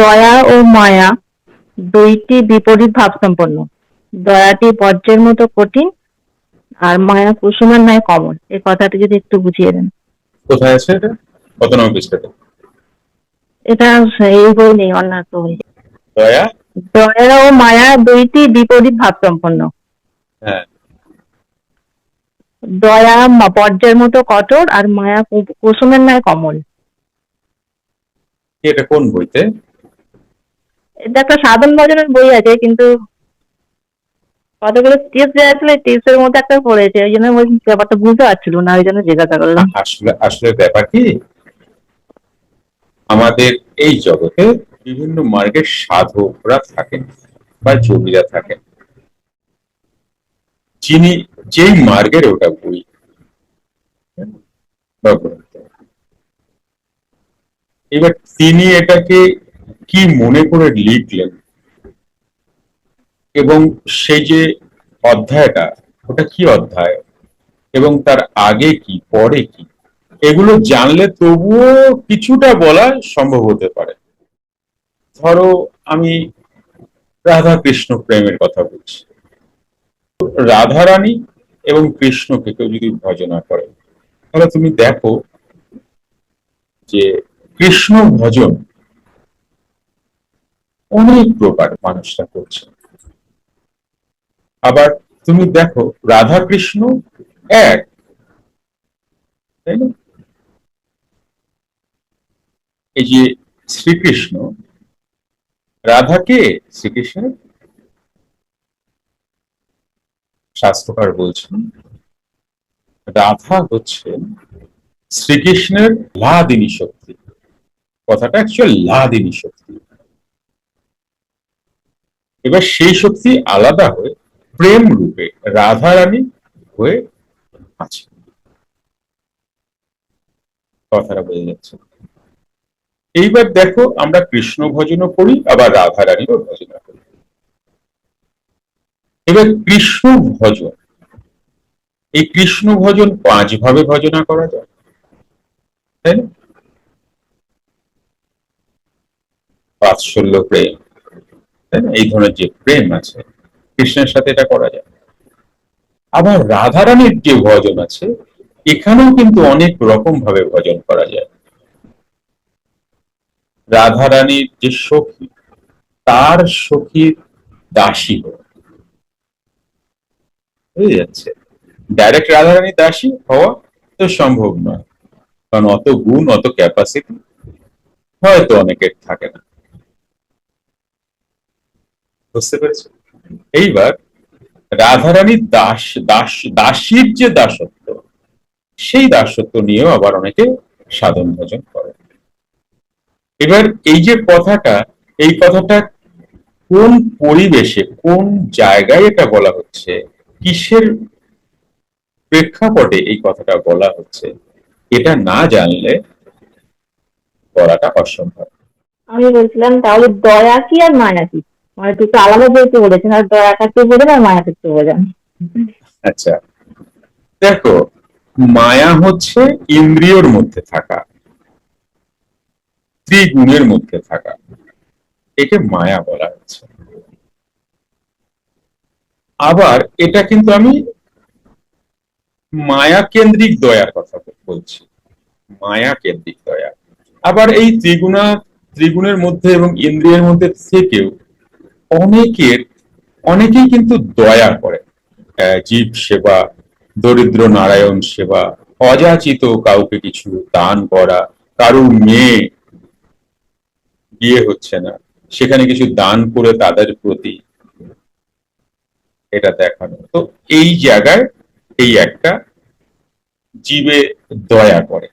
দয়া ও মায়া দুইটি বিপরীত ভাবসম্পন্ন। দয়াটি বজ্রের মতো কঠিন আর মায়া কুসুমের ন্যায় কমল। এই কথাটি যদি একটু বুঝিয়ে দেন। কোথায় আছে এটা? কত নম্বর পৃষ্ঠাতে এটা? এই বই নেই বই। দয়া? দয়া ও মায়া দুইটি বিপরীত ভাবসম্পন্ন। হ্যাঁ। দয়া বজ্রের মতো কঠোর আর মায়া কুসুমের ন্যায় কমল। এটা কোন বইতে? একটা সাধন ভজনের বই আছে, কিন্তু কতগুলো টিপস দেওয়া ছিল টিপসের মধ্যে একটা পড়েছে, ওই জন্য ওই ব্যাপারটা বুঝতে পারছিল না, ওই জন্য জিজ্ঞাসা করলাম। আসলে আসলে ব্যাপার কি? আমাদের এই জগতে বিভিন্ন মার্গের সাধকরা থাকেন বা যোগীরা থাকেন। যিনি যেই মার্গের ওটা বই এবার তিনি এটাকে কি মনে করে লিখলেন? এবং সেই যে অধ্যায়টা, ওটা কি অধ্যায়? এবং তার আগে কি, পরে কি? এগুলো জানলে তবুও কিছুটা বলা সম্ভব হতে পারে। ধরো, আমি রাধা কৃষ্ণ প্রেমের কথা বলছি। রাধা রানী এবং কৃষ্ণকে কেউ যদি ভজনা করে, তাহলে তুমি দেখো যে কৃষ্ণ ভজন অনেক প্রকার মানুষরা করছে। আবার তুমি দেখো রাধা কৃষ্ণ এক, তাই না? এই যে শ্রীকৃষ্ণ, রাধাকে শ্রীকৃষ্ণের শাস্ত্রকার বলছেন, রাধা হচ্ছেন শ্রীকৃষ্ণের লাদিনী শক্তি। কথাটা অ্যাকচুয়াল লাদিনী শক্তি। এবার সেই শক্তি আলাদা হয়ে প্রেম রূপে রাধা রানী হয়ে আছে। কথাটা বোঝা যাচ্ছে। এইবার দেখো আমরা কৃষ্ণ ভজনও করি আবার রাধা রানীরও ভজনা করি এবার কৃষ্ণ ভজন। এই কৃষ্ণ ভজন পাঁচ ভাবে ভজনা করা যায়, তাই না? বাৎসল্য প্রেম। এই ধরনের যে প্রেম আছে, কৃষ্ণের সাথে এটা করা যায়। আবার রাধারানীর যে ভজন আছে, এখানেও কিন্তু অনেক রকম ভাবে ভজন করা যায়। রাধারানীর যে সখী, তার সখীর দাসী হওয়া বুঝে যাচ্ছে? ডাইরেক্ট রাধারানী দাসী হওয়া তো সম্ভব নয়। কারণ অত গুণ, অত ক্যাপাসিটি হয়তো অনেকের থাকে না। বুঝতে পেরেছ? এইবার রাধারানীর দাস দাস, দাসীর যে দাসত্ব, সেই দাসত্ব নিয়েও আবার অনেকে সাধন ভজন করে। এবার এই যে কথাটা, এই কথাটা কোন পরিবেশে, কোন জায়গায় এটা বলা হচ্ছে, কিসের প্রেক্ষাপটে এই কথাটা বলা হচ্ছে, এটা না জানলে করাটা অসম্ভব। আমি বলছিলাম তাহলে দয়া কি আর মায়া কি? মানে একটু আলাদা যেহেতু বলেছেন আর দয়াটা একটু বোঝেন আর মায়াটা একটু বোঝেন আচ্ছা। দেখো, মায়া হচ্ছে ইন্দ্রিয়র মধ্যে থাকা, ত্রিগুণের মধ্যে থাকা। একে মায়া বলা হচ্ছে। আবার এটা কিন্তু আমি মায়া কেন্দ্রিক দয়ার কথা বলছি। মায়া কেন্দ্রিক দয়া। আবার এই ত্রিগুণা, ত্রিগুণের মধ্যে এবং ইন্দ্রিয়ের মধ্যে থেকেও অনেকের, অনেকেই কিন্তু দয়া করে। জীব সেবা, দরিদ্র নারায়ণ সেবা, অযাচিত কাউকে কিছু দান করা, কারুর মেয়ে বিয়ে হচ্ছে না, সেখানে কিছু দান করে তাদের প্রতি এটা দেখানো। তো এই জায়গায় এই একটা জীবে দয়া করে।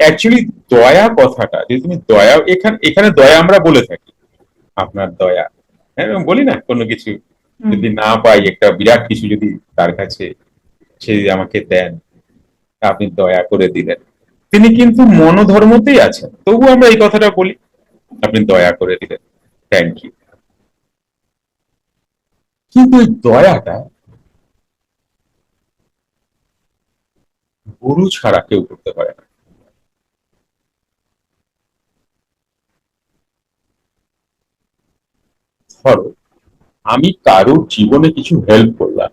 অ্যাকচুয়ালি দয়া কথাটা, যদি তুমি দয়া, এখানে এখানে দয়া আমরা বলে থাকি। আপনার দয়া। হ্যাঁ বলি না কোনো কিছু। যদি না পাই একটা বিরাট কিছু যদি তার কাছে সে আমাকে দেন আপনি দয়া করে দিলেন। তিনি কিন্তু মনোধর্মতেই আছেন। তবু আমরা এই কথাটা বলি আপনি দয়া করে দিলেন। থ্যাংক ইউ কিন্তু এই দয়াটা গুরু ছাড়া কেউ করতে পারে না। ধরো, আমি কারোর জীবনে কিছু হেল্প করলাম।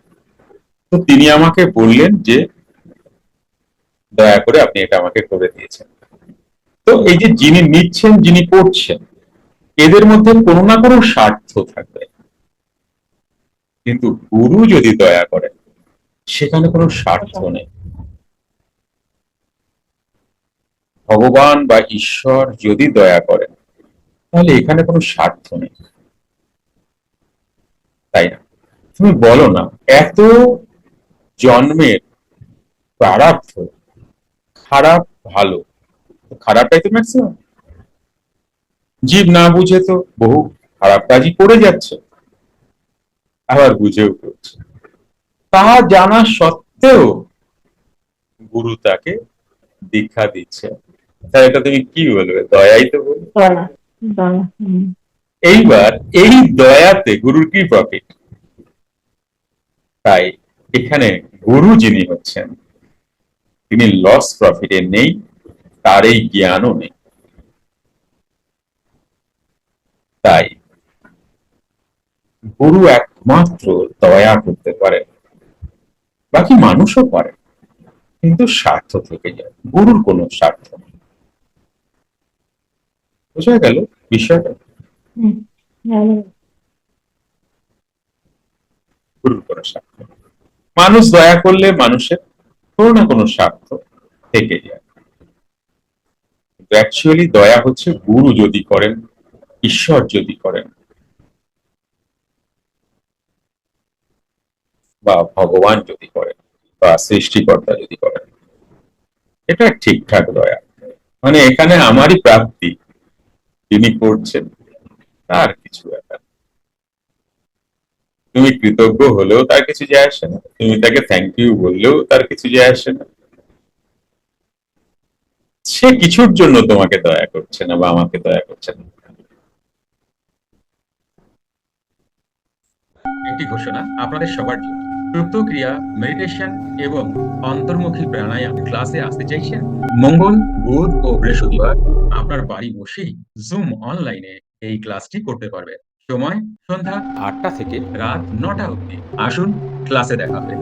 তো তিনি আমাকে বললেন যে, দয়া করে আপনি এটা আমাকে করে দিয়েছেন। তো এই যে যিনি নিচ্ছেন, যিনি করছেন, এদের মধ্যে কোনো না কোনো স্বার্থ থাকবে। কিন্তু গুরু যদি দয়া করেন সেখানে কোনো স্বার্থ নেই। ভগবান বা ঈশ্বর যদি দয়া করেন তাহলে এখানে কোনো স্বার্থ নেই। তাই না? তুমি বলো না, এত জন্মের প্রারব্ধ খারাপ ভালো খারাপটাই তো ম্যাক্সিমাম জীব না বুঝে তো বহু খারাপ কাজই করে যাচ্ছে, আবার বুঝেও করছে। তা জানা সত্ত্বেও গুরু তাকে দীক্ষা দিচ্ছে তাই এটা তুমি কি বলবে? দয়াই তো বলবে। এইবার এই দয়াতে গুরুর কি তাই এখানে গুরু যিনি হচ্ছেন, তিনি লস প্রফিটে নেই তার এই জ্ঞানও নেই। তাই গুরু একমাত্র দয়া করতে পারে, বাকি মানুষও পারে কিন্তু স্বার্থ থেকে যায়, গুরুর কোনো স্বার্থ নেই। বোঝা গেল বিষয়টা। মানুষ দয়া করলে মানুষের কোনো না কোনো স্বার্থ থেকে যায়। অ্যাকচুয়ালি দয়া হচ্ছে গুরু যদি করেন, ঈশ্বর যদি করেন। বা ভগবান যদি করেন, বা সৃষ্টিকর্তা যদি করেন। এটা ঠিকঠাক দয়া। মানে এখানে আমারই প্রাপ্তি, যিনি করছেন। তার কিছু ব্যাপার তুমি কৃতজ্ঞ হলেও তার কিছু যায় আসে না। তুমি তাকে থ্যাংক ইউ বললেও তার কিছু যায় আসে না। সে কিছুর জন্য তোমাকে দয়া করছে না বা আমাকে দয়া করছে না। একটি ঘোষণা, আপনাদের সবার জন্য। সুপ্ত ক্রিয়া মেডিটেশন এবং অন্তর্মুখী প্রাণায়াম ক্লাসে আসতে চাইছেন? মঙ্গল, বুধ ও বৃহস্পতিবার আপনার বাড়ি বসেই জুম অনলাইনে এই ক্লাসটি করতে পারবে। সময় সন্ধ্যা আটটা থেকে রাত নটা অবধি। আসুন ক্লাসে দেখা হবে।